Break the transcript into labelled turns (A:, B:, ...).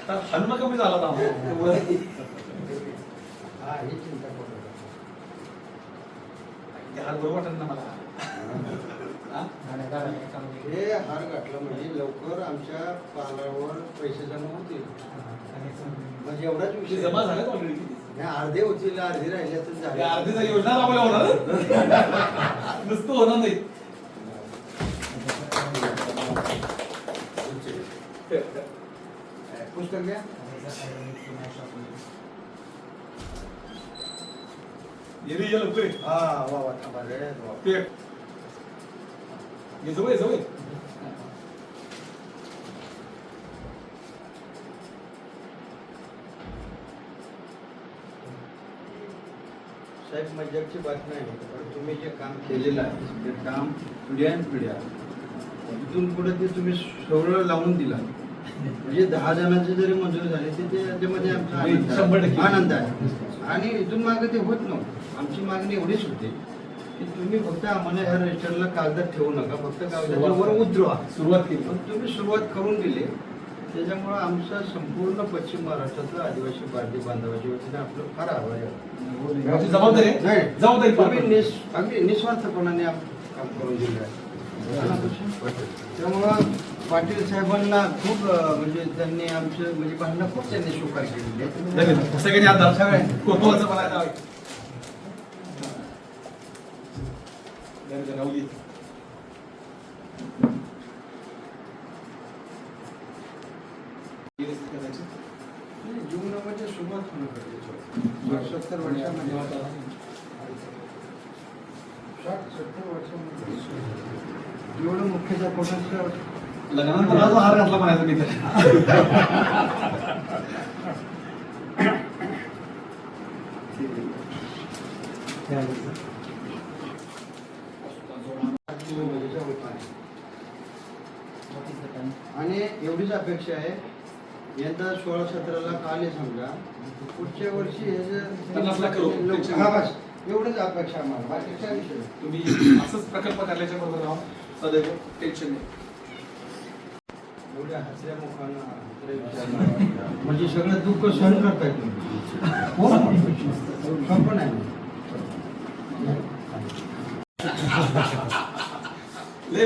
A: आता हल्म कमी झाला ना
B: हा ही
A: हात बरोबर वाटत ना मला. हा?
B: हार घातला म्हणजे लवकर आमच्या पालावर पैसे जमा होतील. म्हणजे एवढाच
A: ते
B: विषय.
A: जमा झाले
B: अर्धे होतील अर्धे राहिले तर
A: ते
B: झाले
A: अर्धी योजना राबवल्या होणार? नुसतं होणार नाही.
B: पुस्तक घ्या
A: ये रे, ये लवकर ये.
B: हा वा वा थांबा रे वा.
A: ते ये जवळ ये, जवळ ये.
B: साहेब मजाकची बात नाही पण तुम्ही जे काम केलेलं आहे ते काम पिढ्यान पिढ्या इथून पुढे ते तुम्ही सगळं लावून दिला म्हणजे दहा जणांचे जरी मंजूर झाले ते त्याच्यामध्ये आमचा आनंद आहे. आणि इथून मागे ते होत नव्हतं. आमची मागणी एवढीच होती की तुम्ही फक्त आम्हाला ह्या रजिस्टरला कागदात ठेवू नका. फक्त कागदाच्या वर उतरवा.
A: सुरुवात केली.
B: पण तुम्ही सुरुवात करून दिली. त्याच्यामुळं आमचा संपूर्ण पश्चिम महाराष्ट्रातलं आदिवासी भारतीय बांधवाच्या वतीने आपलं फार आभार आहे.
A: जबाबदारी
B: तुम्ही. निस अगदी निस्वार्थपणाने काम करून दिलं आहे त्यामुळं पाटील साहेबांना खूप म्हणजे त्यांनी आमचं म्हणजे भांडणं खूप त्यांनी स्वीकार केलेली आहे.
A: सगळ्यांनी. कोतवालचं.
B: म्हणजे जीवनामध्ये सुरुवात होणं गरजेचं आहे. सत्तर वर्षामध्ये साठ सत्तर वर्षामध्ये एवढं मुख्याध्यापकांचं
A: लग्नानंतर अजून हार घातला म्हणायचं मी.
B: आणि एवढीच अपेक्षा आहे यंदा सोळा सतराला काले समजा. पुढच्या वर्षी एवढंच अपेक्षा आम्हाला. विषय.
A: तुम्ही असंच प्रकल्प करण्याच्या बरोबर सदैव टेन्शन नाही.
B: म्हणजे सगळं दुःख सहन करताय तुम्ही. सोपं नाही
A: लय